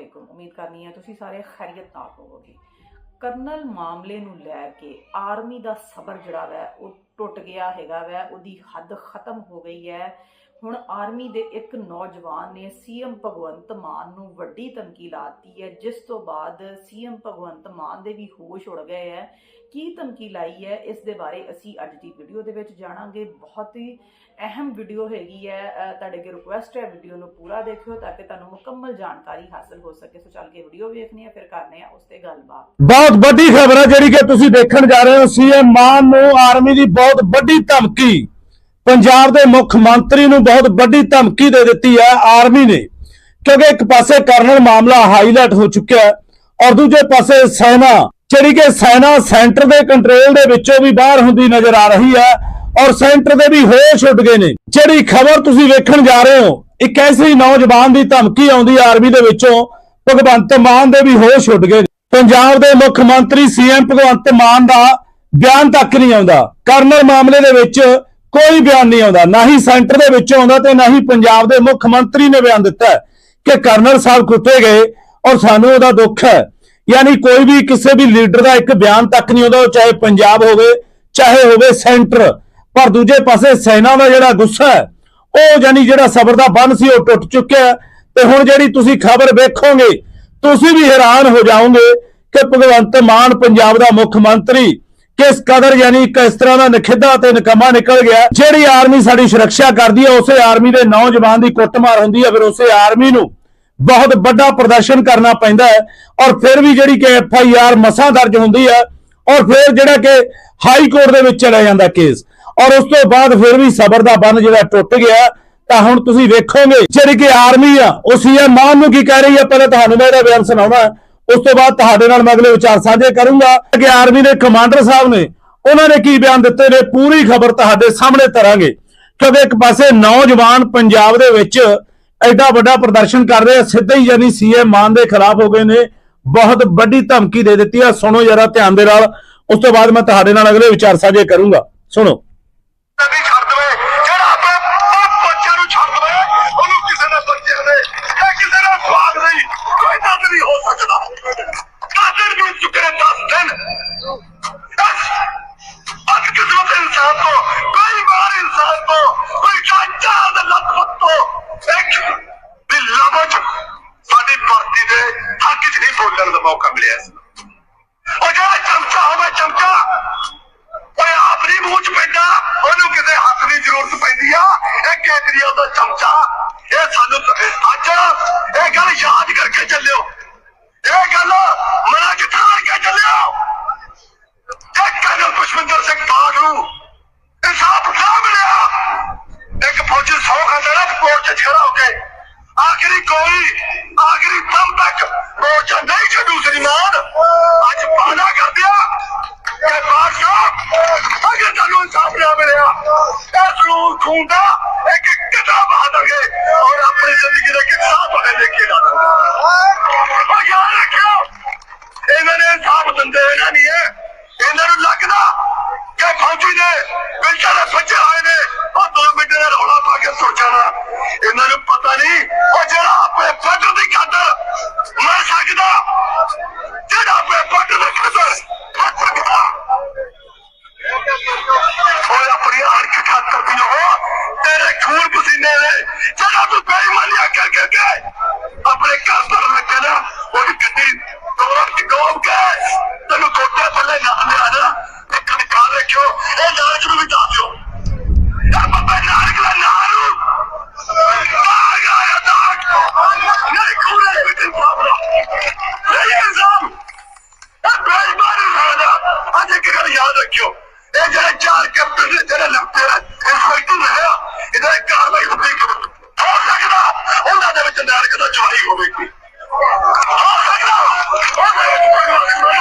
ਅਸਲਾਮੁਅਲੈਕੁਮ ਉਮੀਦ ਕਰਨੀ ਹੈ ਤੁਸੀਂ ਸਾਰੇ ਖੈਰੀਅਤ ਨਾਲ ਹੋਵੋਗੇ। ਕਰਨਲ ਮਾਮਲੇ ਨੂੰ ਲੈ ਕੇ ਆਰਮੀ ਦਾ ਸਬਰ ਜਿਹੜਾ ਵੈ, ਉਹ ਟੁੱਟ ਗਿਆ ਹੈਗਾ ਵੈ, ਉਹਦੀ ਹੱਦ ਖਤਮ ਹੋ ਗਈ ਹੈ। ਹੁਣ ਆਰਮੀ ਦੇ ਇੱਕ ਨੌਜਵਾਨ ਨੇ ਸੀਐਮ ਭਗਵੰਤ ਮਾਨ ਨੂੰ ਵੱਡੀ ਧਮਕੀ ਲਾਤੀ ਹੈ, ਜਿਸ ਤੋਂ ਬਾਅਦ ਸੀਐਮ ਭਗਵੰਤ ਮਾਨ ਦੇ ਵੀ ਹੋਸ਼ ਉੜ ਗਏ ਹੈ। ਕੀ ਧਮਕੀ ਲਾਈ ਹੈ, ਇਸ ਦੇ ਬਾਰੇ ਅਸੀਂ ਅੱਜ ਦੀ ਵੀਡੀਓ ਦੇ ਵਿੱਚ ਜਾਣਾਂਗੇ। ਬਹੁਤ ਹੀ ਅਹਿਮ ਵੀਡੀਓ ਹੈਗੀ ਹੈ। ਤੁਹਾਡੇ ਅੱਗੇ ਰਿਕੁਐਸਟ ਹੈ, ਵੀਡੀਓ ਨੂੰ ਪੂਰਾ ਦੇਖਿਓ ਤਾਂ ਕਿ ਤੁਹਾਨੂੰ ਮੁਕੰਮਲ ਜਾਣਕਾਰੀ ਹਾਸਲ ਹੋ ਸਕੇ। ਸੋ ਚੱਲ ਕੇ ਵੀਡੀਓ ਵੇਖਣੀ ਹੈ, ਫਿਰ ਕਰਨੇ ਆ ਉਸ ਤੇ ਗੱਲਬਾਤ। ਬਹੁਤ ਵੱਡੀ ਖਬਰ ਹੈ ਜਿਹੜੀ ਕਿ ਤੁਸੀਂ ਦੇਖਣ ਜਾ ਰਹੇ ਹੋ, ਸੀਐਮ ਮਾਨ ਨੂੰ ਆਰਮੀ ਦੀ ਬਹੁਤ ਵੱਡੀ ਧਮਕੀ। ਪੰਜਾਬ ਦੇ ਮੁੱਖ ਮੰਤਰੀ ਨੂੰ ਬਹੁਤ ਵੱਡੀ ਧਮਕੀ ਦੇ ਦਿੱਤੀ ਹੈ ਆਰਮੀ ਨੇ, ਕਿਉਂਕਿ ਇੱਕ ਪਾਸੇ ਕਰਨਲ ਮਾਮਲਾ ਹਾਈਲਾਈਟ ਹੋ ਚੁੱਕਿਆ ਹੈ ਔਰ ਦੂਜੇ ਪਾਸੇ ਸੈਨਾ, ਜਿਹੜੀ ਕਿ ਸੈਨਾ ਸੈਂਟਰ ਦੇ ਕੰਟਰੋਲ ਦੇ ਵਿੱਚੋਂ ਵੀ ਬਾਹਰ ਹੁੰਦੀ ਨਜ਼ਰ ਆ ਰਹੀ ਹੈ ਔਰ ਸੈਂਟਰ ਦੇ ਵੀ ਹੋਸ਼ ਉੱਡ ਗਏ ਨੇ। ਜਿਹੜੀ ਖਬਰ ਤੁਸੀਂ ਵੇਖਣ ਜਾ ਰਹੇ ਹੋ, ਇੱਕ ਐਸੀ ਨੌਜਵਾਨ ਦੀ ਧਮਕੀ ਆਉਂਦੀ ਆਰਮੀ ਦੇ ਵਿੱਚੋਂ, ਭਗਵੰਤ ਮਾਨ ਦੇ ਵੀ ਹੋਸ਼ ਉੱਡ ਗਏ ਪੰਜਾਬ ਦੇ ਮੁੱਖ ਮੰਤਰੀ, ਸੀਐਮ ਭਗਵੰਤ ਮਾਨ ਦਾ ਬਿਆਨ ਤੱਕ ਨਹੀਂ ਆਉਂਦਾ। ਕਰਨਲ ਮਾਮਲੇ ਦੇ ਵਿੱਚ ਕੋਈ ਬਿਆਨ ਨਹੀਂ ਆਉਂਦਾ, ਨਾ ਹੀ ਸੈਂਟਰ ਦੇ ਵਿੱਚੋਂ ਆਉਂਦਾ ਤੇ ਨਾ ਹੀ ਪੰਜਾਬ ਦੇ ਮੁੱਖ ਮੰਤਰੀ ਨੇ ਬਿਆਨ ਦਿੱਤਾ ਕਿ ਕਰਨਲ ਸਾਹਿਬ ਕੁੱਟੇ ਗਏ ਔਰ ਸਾਨੂੰ ਉਹਦਾ ਦੁੱਖ ਹੈ। ਯਾਨੀ ਕੋਈ ਵੀ ਕਿਸੇ ਵੀ ਲੀਡਰ ਦਾ ਇੱਕ ਬਿਆਨ ਤੱਕ ਨਹੀਂ ਆਉਂਦਾ, ਉਹ ਚਾਹੇ ਪੰਜਾਬ ਹੋਵੇ, ਚਾਹੇ ਹੋਵੇ ਸੈਂਟਰ, ਪਰ ਦੂਜੇ ਪਾਸੇ ਸੈਨਾ ਦਾ ਜਿਹੜਾ ਗੁੱਸਾ ਹੈ, ਉਹ ਯਾਨੀ ਜਿਹੜਾ ਸਬਰ ਦਾ ਬੰਨ ਸੀ, ਉਹ ਟੁੱਟ ਚੁੱਕਿਆ ਤੇ ਹੁਣ ਜਿਹੜੀ ਤੁਸੀਂ ਖਬਰ ਵੇਖੋਗੇ, ਤੁਸੀਂ ਵੀ ਹੈਰਾਨ ਹੋ ਜਾਓਗੇ ਕਿ ਭਗਵੰਤ ਮਾਨ ਪੰਜਾਬ ਦਾ ਮੁੱਖ ਮੰਤਰੀ ਕਿਸ ਕਦਰ ਯਾਨੀ ਕਿਸ ਤਰ੍ਹਾਂ ਦਾ ਨਖਿੱਧਾ ਤੇ ਨਕਮਾ ਨਿਕਲ ਗਿਆ? ਜਿਹੜੀ ਆਰਮੀ ਸਾਡੀ ਸੁਰੱਖਿਆ ਕਰਦੀ ਹੈ, ਉਸੇ ਆਰਮੀ ਦੇ ਨੌਜਵਾਨ ਦੀ ਕੁੱਟਮਾਰ ਹੁੰਦੀ ਹੈ, ਫਿਰ ਉਸੇ ਆਰਮੀ ਨੂੰ ਬਹੁਤ ਵੱਡਾ ਪ੍ਰਦਰਸ਼ਨ ਕਰਨਾ ਪੈਂਦਾ ਹੈ ਔਰ ਫਿਰ ਵੀ ਜਿਹੜੀ ਕਿ ਐਫ ਆਈ ਆਰ ਮਸਾਂ ਦਰਜ ਹੁੰਦੀ ਹੈ ਔਰ ਫਿਰ ਜਿਹੜਾ ਕਿ ਹਾਈ ਕੋਰਟ ਦੇ ਵਿੱਚ ਚਲਾ ਜਾਂਦਾ ਕੇਸ। ਔਰ ਉਸ ਤੋਂ ਬਾਅਦ ਫਿਰ ਵੀ ਸਬਰ ਦਾ ਬੰਦ ਜਿਹੜਾ ਟੁੱਟ ਗਿਆ, ਤਾਂ ਹੁਣ ਤੁਸੀਂ ਵੇਖੋਗੇ, ਜਿਹੜੀ ਕਿ ਆਰਮੀ ਆ, ਉਹ ਸੀਐਮ ਮਾਨ ਨੂੰ ਕੀ ਕਹਿ ਰਹੀ ਹੈ? ਪਹਿਲਾਂ ਤੁਹਾਨੂੰ ਮੈਂ ਇਹਦਾ ਬਿਆਨ ਸੁਣਾਉਣਾ। ਉਸ ਤੋਂ ਬਾਅਦ ਤੁਹਾਡੇ ਨਾਲ ਮੈਂ ਅਗਲੇ ਵਿਚਾਰ ਸਾਂਝੇ ਕਰੂੰਗਾ ਕਿ ਆਰਮੀ ਦੇ ਕਮਾਂਡਰ ਸਾਹਿਬ ਨੇ ਉਹਨਾਂ ਨੇ ਕੀ ਬਿਆਨ ਦਿੱਤੇ ਨੇ, ਪੂਰੀ ਖਬਰ ਤੁਹਾਡੇ ਸਾਹਮਣੇ ਤਰਾਂਗੇ। ਕਿਉਂਕਿ ਇੱਕ ਪਾਸੇ ਨੌਜਵਾਨ ਪੰਜਾਬ ਦੇ ਵਿੱਚ ਐਡਾ ਵੱਡਾ ਪ੍ਰਦਰਸ਼ਨ ਕਰ ਰਹੇ ਆ, ਸਿੱਧਾ ਹੀ ਯਾਨੀ ਸੀਐਮ ਮਾਨ ਦੇ ਖਿਲਾਫ ਹੋ ਗਏ ਨੇ, ਬਹੁਤ ਵੱਡੀ ਧਮਕੀ ਦੇ ਦਿੱਤੀ ਆ। ਸੁਣੋ ਜਰਾ ਧਿਆਨ ਦੇ ਨਾਲ, ਉਸ ਤੋਂ ਬਾਅਦ ਮੈਂ ਤੁਹਾਡੇ ਨਾਲ ਅਗਲੇ ਵਿਚਾਰ ਸਾਂਝੇ ਕਰੂੰਗਾ। ਸੁਣੋ ਨਹੀਂ ਛੱਡ ਦਵੇ ਜਿਹੜਾ ਆਪਣੇ ਆਪ ਬੱਚਿਆਂ ਨੂੰ ਛੱਡ ਦਵੇ ਉਹਨੂੰ ਕਿਸੇ ਨੇ ਬੱਚਿਆਂ ਨੇ ਇਹ ਕਿਸੇ ਨੇ ਸਵਾਗ ਨਹੀਂ ਕੋਈ ਦਰਦ ਨਹੀਂ ਹੋ ਸਕਦਾ ਦਸ ਦਿਨ ਬੀਤ ਚੁੱਕੇ ਨੇ 10 ਦਿਨ ਅੱਜ ਕਿਸਮਤ ਇਨਸਾਨ ਤੋਂ ਕੋਈ ਮਾਰ ਇਨਸਾਨ ਤੋਂ ਕੋਈ ਚਾਚਾ ਤੋਂ ਇੱਕ ਵੀ ਲਬਜ ਸਾਡੀ ਭਰਤੀ ਦੇ ਹੱਕ 'ਚ ਨਹੀਂ ਬੋਲਣ ਦਾ ਮੌਕਾ ਮਿਲਿਆ ਸੀ ਉਹ ਜਿਹੜਾ ਚਮਚਾ ਹੋਵੇ, ਚਮਚਾ ਓਏ ਆਪਣੀ ਮੂੰਹ ਚ ਪੈਂਦਾ, ਉਹਨੂੰ ਕਿਸੇ ਹੱਥ ਦੀ ਜ਼ਰੂਰਤ ਪੈਂਦੀ ਆ। ਇਹ ਕੇਜਰੀਵਾਲ ਦਾ ਚਮਚਾ, ਇਹ ਸਾਨੂੰ ਅੱਜ ਇਹ ਗੱਲ ਯਾਦ ਕਰਕੇ ਚੱਲਿਓ। ਇਹ ਗੱਲ ਮਨਾ ਕੇ ਠਾਰ ਕੇ ਚੱਲਿਓ ਇਹ ਕਰਨਲ ਪੁਸ਼ਪਿੰਦਰ ਸਿੰਘ ਬਾਗ ਨੂੰ ਇਨਸਾਫ ਨਾ ਮਿਲਿਆ ਇੱਕ ਫੌਜੀ ਸੌ ਖਾਂਦਾ ਨਾ ਕੋਰਟ 'ਚ ਖੜਾ ਹੋ ਕੇ ਆਖਰੀ ਕੋਈ ਆਖਰੀ ਦਮ ਤੱਕ ਮੋਰਚਾ ਨਹੀਂ ਛੱਡੂ ਸ੍ਰੀਮਾਨ ਅੱਜ ਵਾਅਦਾ ਕਰ ਦਿਆ ਕਿ ਬਾਦਸ਼ਾਹ ਅਗਰ ਤੁਹਾਨੂੰ ਇਨਸਾਫ ਨਾ ਮਿਲਿਆ ਇਸ ਨੂੰ ਖੂੰਦਾ ਇੱਕ ਕਿਤਾਬ ਬਹਾ ਦਾਂਗੇ ਔਰ ਆਪਣੀ ਜ਼ਿੰਦਗੀ ਦਾ ਕਿੱਸਾ ਤੁਹਾਡੇ ਲੈ ਕੇ ਲਾ ਦਾਂਗੇ ਉਹ ਯਾਦ ਰੱਖਿਓ ਇਹਨਾਂ ਨੇ ਇਨਸਾਫ ਦਿੰਦੇ ਇਹਨਾਂ ਨਹੀਂ ਹੈ ਇਹਨਾਂ ਨੂੰ ਲੱਗਦਾ ਕਿ ਫੌਜੀ ਨੇ ਬਿਲਕੁਲ ਦੇ ਬੱਚੇ ਆਏ ਨੇ ਉਹ ਦੋ ਮਿੰਟ ਦਾ ਰੌਲਾ ਪਾ ਕੇ ਨਿਕਾਲ ਰੱਖਿਓ ਇਹ ਨਾਨਕ ਨੂੰ ਵੀ ਦੱਸ ਦਿਓ ਯਾਰ ਬੱਬੇ ਨਾਨਕ ਦਾ ਨਾਂ ਨੂੰ ਦਾਗ ਆਇਆ ਦਾਗ ਨਹੀਂ ਖੂਨੇ ਵਿੱਚ ਬਾਬਰਾ ਨਹੀਂ ਇਨਸਾਨ ਇਹ ਬੇਈਮਾਨੀ ਸਾਡਾ ਅੱਜ ਇੱਕ ਗੱਲ ਯਾਦ ਰੱਖਿਓ ਇਹ ਜਿਹੜੇ ਚਾਰ ਕੈਪਟਨ ਨੇ ਜਿਹੜੇ ਲੰਬੇ ਇੰਸਪੈਕਟਰ ਰਿਹਾ ਇਹਦਾ ਇੱਕ ਕਾਰਵਾਈ ਹੋਵੇਗੀ ਹੋ ਸਕਦਾ ਉਹਨਾਂ ਦੇ ਵਿੱਚ ਨਾਰਕ ਦਾ ਚੋਰੀ ਹੋਵੇਗੀ ਹੋ ਸਕਦਾ ਉਹਦੇ ਵਿੱਚ ਕੋਈ ਮਸਲਾ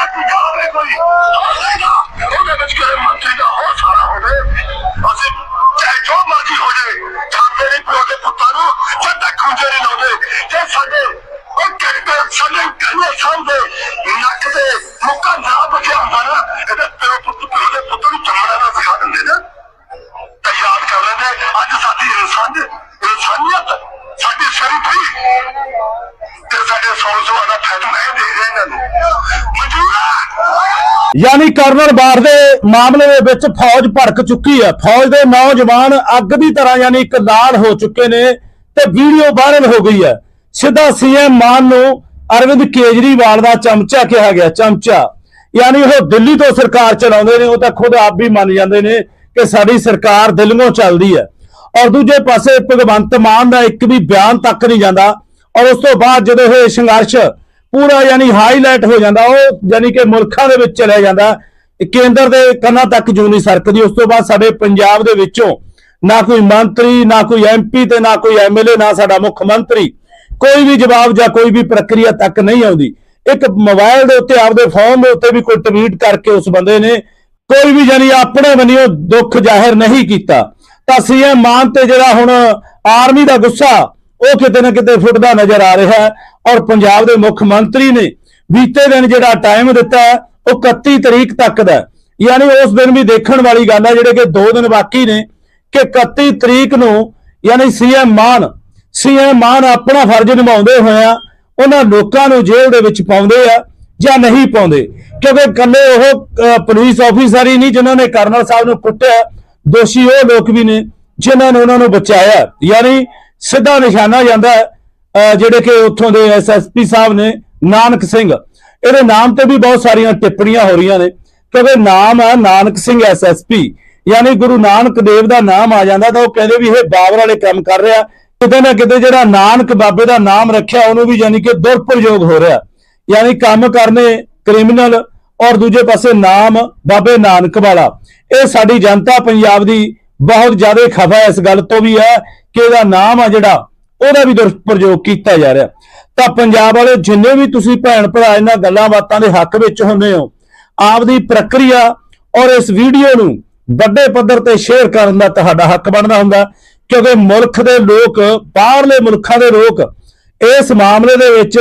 ਜਾਵੇ ਕੋਈ ਹੋ ਸਕਦਾ ਉਹਦੇ ਵਿੱਚ ਕੋਈ ਮੰਤਰੀ ਦਾ ਹੋ ਸਾਰਾ ਹੋਵੇ ਅਸੀਂ ਚਾਹੇ ਜੋ ਮਰਜ਼ੀ ਹੋ ਜਾਵੇ ਜਾਂਦੇ ਨਹੀਂ ਪਿਓ ਦੇ ਪੁੱਤਾਂ ਨੂੰ ਜਦ ਤੱਕ ਖੁੰਝੇ ਨਹੀਂ ਲਾਉਂਦੇ ਜੇ ਸਾਡੇ ਉਹ ਕਹਿੰਦੇ ਸਾਡੇ ਕੰਨੇ ਸਾਹਮਣੇ ਨੱਕ ਦੇ ਮੁੱਕਾ ਨਾ ਬਚਿਆ ਹੁੰਦਾ ਨਾ ਇਹਦੇ ਪਿਓ ਪੁੱਤ ਪਿਓ ਦੇ ਪੁੱਤ ਨੂੰ ਚਮੜਾ ਨਾ ਸਿਖਾ ਦਿੰਦੇ ਨਾ ਤਾਂ ਯਾਦ ਕਰ ਲੈਂਦੇ ਅੱਜ ਸਾਡੀ ਇਨਸਾਨ ਇਨਸਾਨੀਅਤ ਸਾਡੀ ਸ਼ਰੀਫੀ ਤੇ ਸਾਡੇ 100 ਸਵਾ ਦਾ ਫੈਸਲਾ ਮੈਂ ਦੇ ਰਿਹਾ ਇਹਨਾਂ ਨੂੰ ਮਨਜ਼ੂਰ ਯਾਨੀ ਕਰਨਲ ਬਾਰ ਦੇ ਮਾਮਲੇ ਦੇ ਵਿੱਚ ਫੌਜ ਭੜਕ ਚੁੱਕੀ ਹੈ। ਫੌਜ ਦੇ ਨੌਜਵਾਨ ਅੱਗ ਦੀ ਤਰ੍ਹਾਂ ਯਾਨੀ ਇੱਕ ਲਾਲ ਹੋ ਚੁੱਕੇ ਨੇ ਤੇ ਵੀਡੀਓ ਵਾਇਰਲ ਹੋ ਗਈ ਹੈ। ਸਿੱਧਾ ਸੀਐਮ ਮਾਨ ਨੂੰ ਅਰਵਿੰਦ ਕੇਜਰੀਵਾਲ ਦਾ ਚਮਚਾ ਕਿਹਾ ਗਿਆ, ਚਮਚਾ। ਯਾਨੀ ਉਹ ਦਿੱਲੀ ਤੋਂ ਸਰਕਾਰ ਚਲਾਉਂਦੇ ਨੇ, ਉਹ ਤਾਂ ਖੁਦ ਆਪ ਵੀ ਮੰਨ ਜਾਂਦੇ ਨੇ ਕਿ ਸਾਡੀ ਸਰਕਾਰ ਦਿੱਲੀੋਂ ਚੱਲਦੀ ਹੈ। ਔਰ ਦੂਜੇ ਪਾਸੇ ਭਗਵੰਤ ਮਾਨ ਦਾ ਇੱਕ ਵੀ ਬਿਆਨ ਤੱਕ ਨਹੀਂ ਜਾਂਦਾ। ਔਰ ਉਸ ਤੋਂ ਬਾਅਦ ਜਦੋਂ ਇਹ ਸੰਘਰਸ਼ ਪੂਰਾ ਯਾਨੀ ਹਾਈਲਾਈਟ ਹੋ ਜਾਂਦਾ, ਉਹ ਯਾਨੀ ਕਿ ਮੁਲਕਾਂ ਦੇ ਵਿੱਚ ਚਲਿਆ ਜਾਂਦਾ ਕੇਂਦਰ ਦੇ ਕੰਨਾਂ ਤੱਕ ਜੂ ਨਹੀਂ ਸਰਕਦੀ। ਉਸ ਤੋਂ ਬਾਅਦ ਸਾਡੇ ਪੰਜਾਬ ਦੇ ਵਿੱਚੋਂ ਨਾ ਕੋਈ ਮੰਤਰੀ, ਨਾ ਕੋਈ ਐਮਪੀ ਤੇ ਨਾ ਕੋਈ ਐਮਐਲਏ ਨਾ ਸਾਡਾ ਮੁੱਖ ਮੰਤਰੀ, ਕੋਈ ਵੀ ਜਵਾਬ ਜਾਂ ਕੋਈ ਵੀ ਪ੍ਰਕਿਰਿਆ ਤੱਕ ਨਹੀਂ ਆਉਂਦੀ। ਇੱਕ ਮੋਬਾਈਲ ਦੇ ਉੱਤੇ, ਆਪਦੇ ਫੋਨ ਦੇ ਉੱਤੇ ਵੀ ਕੋਈ ਟਵੀਟ ਕਰਕੇ ਉਸ ਬੰਦੇ ਨੇ ਕੋਈ ਵੀ ਯਾਨੀ ਆਪਣੇ ਵੱਲੋਂ ਦੁੱਖ ਜ਼ਾਹਿਰ ਨਹੀਂ ਕੀਤਾ। ਤਾਂ ਸੀਐਮ ਮਾਨ ਤੇ ਜਿਹੜਾ ਹੁਣ ਆਰਮੀ ਦਾ ਗੁੱਸਾ ਉਹ ਕਿਤੇ ਨਾ ਕਿਤੇ ਫੁੱਟਦਾ ਨਜ਼ਰ ਆ ਰਿਹਾ ਹੈ ਔਰ ਪੰਜਾਬ ਦੇ ਮੁੱਖ ਮੰਤਰੀ ਨੇ ਬੀਤੇ ਦਿਨ ਜਿਹੜਾ ਟਾਈਮ ਦਿੱਤਾ ਉਹ 31 ਤਰੀਕ ਤੱਕ ਦਾ ਯਾਨੀ ਉਸ ਦਿਨ ਵੀ ਦੇਖਣ ਵਾਲੀ ਗੱਲ ਹੈ, ਜਿਹੜੇ ਕਿ 2 ਦਿਨ ਬਾਕੀ ਨੇ, ਕਿ 31 ਤਰੀਕ ਨੂੰ ਯਾਨੀ ਸੀਐਮ ਮਾਨ ਸੀਐਮ ਮਾਨ ਆਪਣਾ ਫਰਜ਼ ਨਿਭਾਉਂਦੇ ਹੋਇਆ ਉਹਨਾਂ ਲੋਕਾਂ ਨੂੰ ਜੇਲ੍ਹ ਦੇ ਵਿੱਚ ਪਾਉਂਦੇ ਆ ਜਾਂ ਨਹੀਂ ਪਾਉਂਦੇ। ਕਿਉਂਕਿ ਕੱਲੇ ਉਹ ਪੁਲਿਸ ਆਫੀਸਰ ਹੀ ਨਹੀਂ ਜਿਨ੍ਹਾਂ ਨੇ ਕਰਨਲ ਸਾਹਿਬ ਨੂੰ ਕੁੱਟਿਆ, ਦੋਸ਼ੀ ਉਹ ਲੋਕ ਵੀ ਨੇ ਜਿਨ੍ਹਾਂ ਨੇ ਉਹਨਾਂ ਨੂੰ ਬਚਾਇਆ। ਯਾਨੀ ਸਿੱਧਾ ਨਿਸ਼ਾਨਾ ਜਾਂਦਾ ਜਿਹੜੇ ਕਿ ਉੱਥੋਂ ਦੇ ਐਸਐਸਪੀ ਸਾਹਿਬ ਨੇ, ਨਾਨਕ ਸਿੰਘ। ਇਹਦੇ ਨਾਮ ਤੇ ਵੀ ਬਹੁਤ ਸਾਰੀਆਂ ਟਿੱਪਣੀਆਂ ਹੋ ਰਹੀਆਂ ਨੇ, ਕਿਉਂਕਿ ਨਾਮ ਹੈ ਨਾਨਕ ਸਿੰਘ ਐਸਐਸਪੀ ਯਾਨੀ ਗੁਰੂ ਨਾਨਕ ਦੇਵ ਦਾ ਨਾਮ ਆ ਜਾਂਦਾ ਤਾਂ ਉਹ ਕਹਿੰਦੇ ਵੀ ਇਹ ਬਾਬਰ ਵਾਲੇ ਕੰਮ ਕਰ ਰਿਹਾ। ਕਿਤੇ ਨਾ ਕਿਤੇ ਜਿਹੜਾ ਨਾਨਕ ਬਾਬੇ ਦਾ ਨਾਮ ਰੱਖਿਆ, ਉਹਨੂੰ ਵੀ ਯਾਨੀ ਕਿ ਦੁਰਪ੍ਰਯੋਗ ਹੋ ਰਿਹਾ। ਯਾਨੀ ਕੰਮ ਕਰਨੇ ਕ੍ਰਿਮੀਨਲ ਔਰ ਦੂਜੇ ਪਾਸੇ ਨਾਮ ਬਾਬੇ ਨਾਨਕ ਵਾਲਾ। ਇਹ ਸਾਡੀ ਜਨਤਾ ਪੰਜਾਬ ਦੀ ਬਹੁਤ ਜ਼ਿਆਦਾ ਖਫਾ ਇਸ ਗੱਲ ਤੋਂ ਵੀ ਹੈ ਕਿ ਇਹਦਾ ਨਾਮ ਆ ਜਿਹੜਾ, ਉਹਦਾ ਵੀ ਦੁਰਪ੍ਰਯੋਗ ਕੀਤਾ ਜਾ ਰਿਹਾ। ਤਾਂ ਪੰਜਾਬ ਵਾਲੇ ਜਿੰਨੇ ਵੀ ਤੁਸੀਂ ਭੈਣ ਭਰਾ ਇਹਨਾਂ ਗੱਲਾਂ ਬਾਤਾਂ ਦੇ ਹੱਕ ਵਿੱਚ ਹੁੰਦੇ ਹੋ, ਆਪਦੀ ਪ੍ਰਕਿਰਿਆ ਔਰ ਇਸ ਵੀਡੀਓ ਨੂੰ ਵੱਡੇ ਪੱਧਰ ਤੇ ਸ਼ੇਅਰ ਕਰਨ ਦਾ ਤੁਹਾਡਾ ਹੱਕ ਬਣਦਾ ਹੁੰਦਾ, ਕਿਉਂਕਿ ਮੁਲਕ ਦੇ ਲੋਕ, ਬਾਹਰਲੇ ਮੁਲਕਾਂ ਦੇ ਲੋਕ ਇਸ ਮਾਮਲੇ ਦੇ ਵਿੱਚ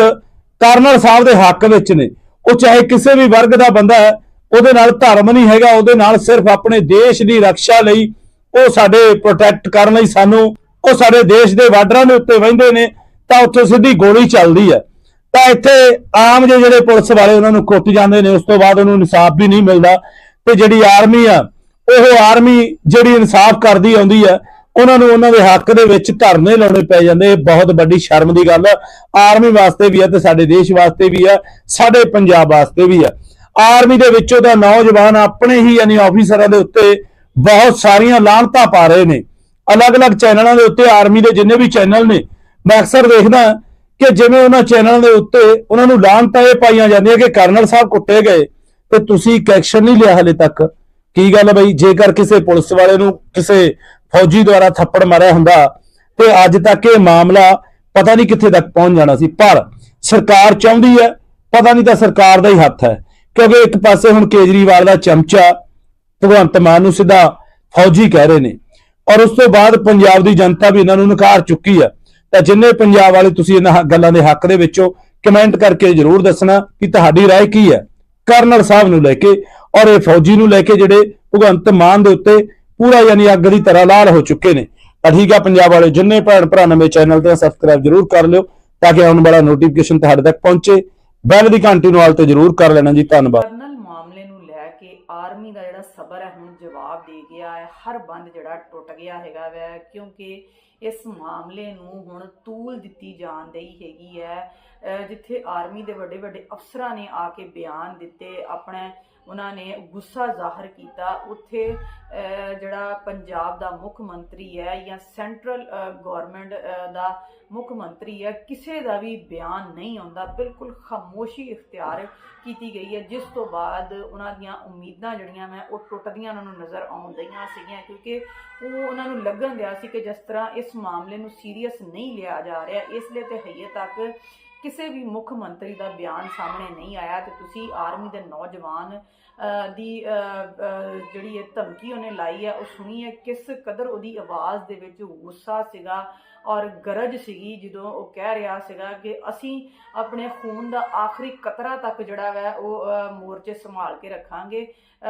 ਕਰਨਲ ਸਾਹਿਬ ਦੇ ਹੱਕ ਵਿੱਚ ਨੇ। ਉਹ ਚਾਹੇ ਕਿਸੇ ਵੀ ਵਰਗ ਦਾ ਬੰਦਾ ਹੈ, ਉਹਦੇ ਨਾਲ ਧਰਮ ਨਹੀਂ ਹੈਗਾ, ਉਹਦੇ ਨਾਲ ਸਿਰਫ ਆਪਣੇ ਦੇਸ਼ ਦੀ ਰੱਖਿਆ ਲਈ ਉਹ ਸਾਡੇ ਪ੍ਰੋਟੈਕਟ ਕਰਨ ਲਈ ਸਾਨੂੰ, ਉਹ ਸਾਡੇ ਦੇਸ਼ ਦੇ ਬਾਰਡਰਾਂ ਦੇ ਉੱਤੇ ਵਹਿੰਦੇ ਨੇ, ਤਾਂ ਉੱਥੇ ਸਿੱਧੀ ਗੋਲੀ ਚੱਲਦੀ ਹੈ। ਤਾਂ ਇੱਥੇ ਆਮ ਜਿਹੇ ਜਿਹੜੇ ਪੁਲਿਸ ਵਾਲੇ ਉਹਨਾਂ ਨੂੰ ਕੁੱਟ ਜਾਂਦੇ ਨੇ, ਉਸ ਤੋਂ ਬਾਅਦ ਉਹਨੂੰ ਇਨਸਾਫ ਵੀ ਨਹੀਂ ਮਿਲਦਾ। ਤੇ ਜਿਹੜੀ ਆਰਮੀ ਆ, ਉਹ ਆਰਮੀ ਜਿਹੜੀ ਇਨਸਾਫ ਕਰਦੀ ਆਉਂਦੀ ਹੈ, ਉਹਨਾਂ ਨੂੰ ਉਹਨਾਂ ਦੇ ਹੱਕ ਦੇ ਵਿੱਚ ਧਰਨੇ ਲਾਉਣੇ ਪੈ ਜਾਂਦੇ ਇਹ ਬਹੁਤ ਵੱਡੀ ਸ਼ਰਮ ਦੀ ਗੱਲ ਆਰਮੀ ਵਾਸਤੇ ਵੀ ਆ ਤੇ ਸਾਡੇ ਦੇਸ਼ ਵਾਸਤੇ ਵੀ ਆ, ਸਾਡੇ ਪੰਜਾਬ ਵਾਸਤੇ ਵੀ ਹੈ ਆਰਮੀ ਦੇ ਵਿੱਚੋਂ ਤਾਂ ਨੌਜਵਾਨ ਆਪਣੇ ਹੀ ਯਾਨੀ ਆਫੀਸਰਾਂ ਦੇ ਉੱਤੇ ਬਹੁਤ ਸਾਰੀਆਂ ਲਾਹਨਤਾਂ ਪਾ ਰਹੇ ਨੇ। ਅਲੱਗ-ਅਲੱਗ ਚੈਨਲਾਂ ਦੇ ਉੱਤੇ ਆਰਮੀ ਦੇ ਜਿੰਨੇ ਵੀ ਚੈਨਲ ਨੇ, ਮੈਂ ਅਕਸਰ ਦੇਖਦਾ ਕਿ ਜਿਵੇਂ ਉਹਨਾਂ ਚੈਨਲਾਂ ਦੇ ਉੱਤੇ ਉਹਨਾਂ ਨੂੰ ਲਾਹਨਤਾਂ ਇਹ ਪਾਈਆਂ ਜਾਂਦੀਆਂ ਕਿ ਕਰਨਲ ਸਾਹਿਬ ਕੁੱਟੇ ਗਏ ਤੇ ਤੁਸੀਂ ਇੱਕ ਐਕਸ਼ਨ ਨਹੀਂ ਲਿਆ ਹਲੇ ਤੱਕ। ਕੀ ਗੱਲ ਬਈ? ਜੇਕਰ ਕਿਸੇ ਪੁਲਿਸ ਵਾਲੇ ਨੂੰ ਕਿਸੇ ਫੌਜੀ ਦੁਆਰਾ ਥੱਪੜ ਮਾਰਿਆ ਹੁੰਦਾ ਤੇ ਅੱਜ ਤੱਕ ਇਹ ਮਾਮਲਾ ਪਤਾ ਨਹੀਂ ਕਿੱਥੇ ਤੱਕ ਪਹੁੰਚ ਜਾਣਾ ਸੀ। ਪਰ ਸਰਕਾਰ ਚਾਹੁੰਦੀ ਹੈ, ਪਤਾ ਨਹੀਂ ਤਾਂ ਸਰਕਾਰ ਦਾ ਹੀ ਹੱਥ ਹੈ, ਕਿਉਂਕਿ ਇੱਕ ਪਾਸੇ ਹੁਣ ਕੇਜਰੀਵਾਲ ਦਾ ਚਮਚਾ ਭਗਵੰਤ ਮਾਨ ਨੂੰ ਸਿੱਧਾ ਫੌਜੀ ਕਹਿ ਰਹੇ ਨੇ ਔਰ ਉਸ ਤੋਂ ਬਾਅਦ ਪੰਜਾਬ ਦੀ ਜਨਤਾ ਵੀ ਇਹਨਾਂ ਨੂੰ ਨਕਾਰ ਚੁੱਕੀ ਹੈ ਤਾਂ ਜਿੰਨੇ ਪੰਜਾਬ ਵਾਲੇ ਤੁਸੀਂ ਇਹਨਾਂ ਹ- ਗੱਲਾਂ ਦੇ ਹੱਕ ਦੇ ਵਿੱਚੋਂ ਕਮੈਂਟ ਕਰਕੇ ਜਰੂਰ ਦੱਸਣਾ ਕਿ ਤੁਹਾਡੀ رائے ਕੀ ਹੈ ਕਰਨਲ ਸਾਹਿਬ ਨੂੰ ਲੈ ਕੇ ਔਰ ਇਹ ਫੌਜੀ ਨੂੰ ਲੈ ਕੇ ਜਿਹੜੇ ਭਗਵੰਤ ਮਾਨ ਦੇ ਉੱਤੇ ਪੂਰਾ ਯਾਨੀ ਅੱਗ ਦੀ ਤਰ੍ਹਾਂ ਲਾਲ ਹੋ ਚੁੱਕੇ ਨੇ ਤਾਂ ਠੀਕ ਹੈ ਪੰਜਾਬ ਵਾਲੇ ਜਿੰਨੇ ਭੈਣ ਭਰਾ ਨਵੇਂ ਚੈਨਲ ਤੇ ਸਬਸਕ੍ਰਾਈਬ ਜਰੂਰ ਕਰ ਲਿਓ ਤਾਂ ਕਿ ਆਉਣ ਵਾਲਾ ਨੋਟੀਫਿਕੇਸ਼ਨ ਤੁਹਾਡੇ ਤੱਕ ਪਹੁੰਚੇ ਬੈਲ ਦੀ ਘੰਟੀ ਨੂੰ ਆਲ ਤੇ ਜਰੂਰ ਕਰ ਲੈਣਾ ਜੀ ਧੰਨਵਾਦ ਕਿ ਆਰਮੀ ਦਾ ਜਿਹੜਾ ਸਬਰ ਹੈ, ਹੁਣ ਜਵਾਬ ਦੇ ਗਿਆ ਹੈ। ਹਰ ਬੰਦ ਜਿਹੜਾ ਟੁੱਟ ਗਿਆ ਹੈਗਾ ਵੈ, ਕਿਉਂਕਿ ਇਸ ਮਾਮਲੇ ਨੂੰ ਹੁਣ ਤੂਲ ਦਿੱਤੀ ਜਾਣ ਦਈ ਹੈਗੀ ਹੈ। ਜਿੱਥੇ ਆਰਮੀ ਦੇ ਵੱਡੇ ਵੱਡੇ ਅਫਸਰਾਂ ਨੇ ਆ ਕੇ ਬਿਆਨ ਦਿੱਤੇ, ਆਪਣੇ ਉਹਨਾਂ ਨੇ ਗੁੱਸਾ ਜ਼ਾਹਰ ਕੀਤਾ। ਉੱਥੇ ਜਿਹੜਾ ਪੰਜਾਬ ਦਾ ਮੁੱਖ ਮੰਤਰੀ ਹੈ ਜਾਂ ਸੈਂਟਰਲ ਗਵਰਨਮੈਂਟ ਦਾ ਮੁੱਖ ਮੰਤਰੀ ਹੈ, ਕਿਸੇ ਦਾ ਵੀ ਬਿਆਨ ਨਹੀਂ ਆਉਂਦਾ। ਬਿਲਕੁਲ ਖਾਮੋਸ਼ੀ ਇਖਤਿਆਰ ਕੀਤੀ ਗਈ ਹੈ। ਜਿਸ ਤੋਂ ਬਾਅਦ ਉਹਨਾਂ ਦੀਆਂ ਉਮੀਦਾਂ ਜਿਹੜੀਆਂ ਮੈਂ, ਉਹ ਟੁੱਟਦੀਆਂ ਉਹਨਾਂ ਨੂੰ ਨਜ਼ਰ ਆਉਂਦੀਆਂ ਸੀਗੀਆਂ, ਕਿਉਂਕਿ ਉਹ ਉਹਨਾਂ ਨੂੰ ਲੱਗਣ ਦਿਆ ਸੀ ਕਿ ਜਿਸ ਤਰ੍ਹਾਂ ਇਸ ਮਾਮਲੇ ਨੂੰ ਸੀਰੀਅਸ ਨਹੀਂ ਲਿਆ ਜਾ ਰਿਹਾ, ਇਸ ਲਈ ਤੇ ਹਈਏ ਤੱਕ ਕਿਸੇ ਵੀ ਮੁੱਖ ਮੰਤਰੀ ਦਾ ਬਿਆਨ ਸਾਹਮਣੇ ਨਹੀਂ ਆਇਆ ਤੇ ਤੁਸੀਂ ਆਰਮੀ ਦੇ ਨੌਜਵਾਨ ਦੀ ਜਿਹੜੀ ਇਹ ਧਮਕੀ ਉਹਨੇ ਲਾਈ ਹੈ, ਉਹ ਸੁਣੀ ਹੈ, ਕਿਸ ਕਦਰ ਉਹਦੀ ਆਵਾਜ਼ ਦੇ ਵਿੱਚ ਗੁੱਸਾ ਸੀਗਾ ਔਰ ਗਰਜ ਸੀਗੀ ਜਦੋਂ ਉਹ ਕਹਿ ਰਿਹਾ ਸੀਗਾ ਕਿ ਅਸੀਂ ਆਪਣੇ ਖੂਨ ਦਾ ਆਖਰੀ ਕਤਰਾ ਤੱਕ ਜਿਹੜਾ ਵੈ, ਉਹ ਮੋਰਚੇ ਸੰਭਾਲ ਕੇ ਰੱਖਾਂਗੇ।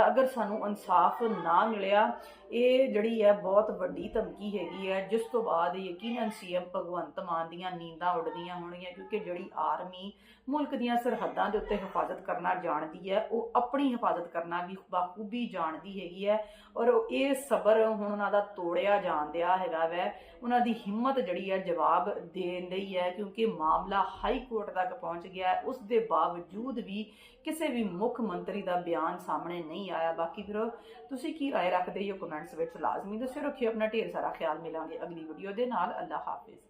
ਅਗਰ ਸਾਨੂੰ ਇਨਸਾਫ ਨਾ ਮਿਲਿਆ, ਇਹ ਜਿਹੜੀ ਹੈ ਬਹੁਤ ਵੱਡੀ ਧਮਕੀ ਹੈਗੀ ਹੈ। ਜਿਸ ਤੋਂ ਬਾਅਦ ਯਕੀਨਨ ਸੀਐਮ ਭਗਵੰਤ ਮਾਨ ਦੀਆਂ ਨੀਂਦਾਂ ਉੱਡਦੀਆਂ ਹੋਣਗੀਆਂ, ਕਿਉਂਕਿ ਜਿਹੜੀ ਆਰਮੀ ਮੁਲਕ ਦੀਆਂ ਸਰਹੱਦਾਂ ਦੇ ਉੱਤੇ ਹਿਫਾਜ਼ਤ ਕਰਨਾ ਜਾਣਦੀ ਹੈ, ਉਹ ਆਪਣੀ ਹਿਫਾਜ਼ਤ ਕਰਨਾ ਵੀ ਬਾਖੂਬੀ ਜਾਣਦੀ ਹੈਗੀ ਹੈ। ਔਰ ਇਹ ਸਬਰ ਹੁਣ ਉਹਨਾਂ ਦਾ ਤੋੜਿਆ ਜਾਣ ਦਿਆ ਹੈਗਾ ਵੈ। ਉਹਨਾਂ ਦੀ ਹਿੰਮਤ ਜਿਹੜੀ ਹੈ ਜਵਾਬ ਦੇਣ ਲਈ ਹੈ, ਕਿਉਂਕਿ ਮਾਮਲਾ ਹਾਈ ਕੋਰਟ ਤੱਕ ਪਹੁੰਚ ਗਿਆ ਹੈ। ਉਸ ਦੇ ਬਾਵਜੂਦ ਵੀ ਕਿਸੇ ਵੀ ਮੁੱਖ ਮੰਤਰੀ ਦਾ ਬਿਆਨ ਸਾਹਮਣੇ ਨਹੀਂ ਆਇਆ। ਬਾਕੀ ਫਿਰ ਤੁਸੀਂ ਕੀ ਰਾਏ ਰੱਖਦੇ ਹੋ ਕਮੈਂਟਸ ਵਿੱਚ ਲਾਜ਼ਮੀ ਦੱਸਿਓ। ਰੱਖਿਓ ਆਪਣਾ ਢੇਰ ਸਾਰਾ ਖਿਆਲ। ਮਿਲਾਂਗੇ ਅਗਲੀ ਵੀਡੀਓ ਦੇ ਨਾਲ। ਅੱਲਾ ਹਾਫਿਜ਼।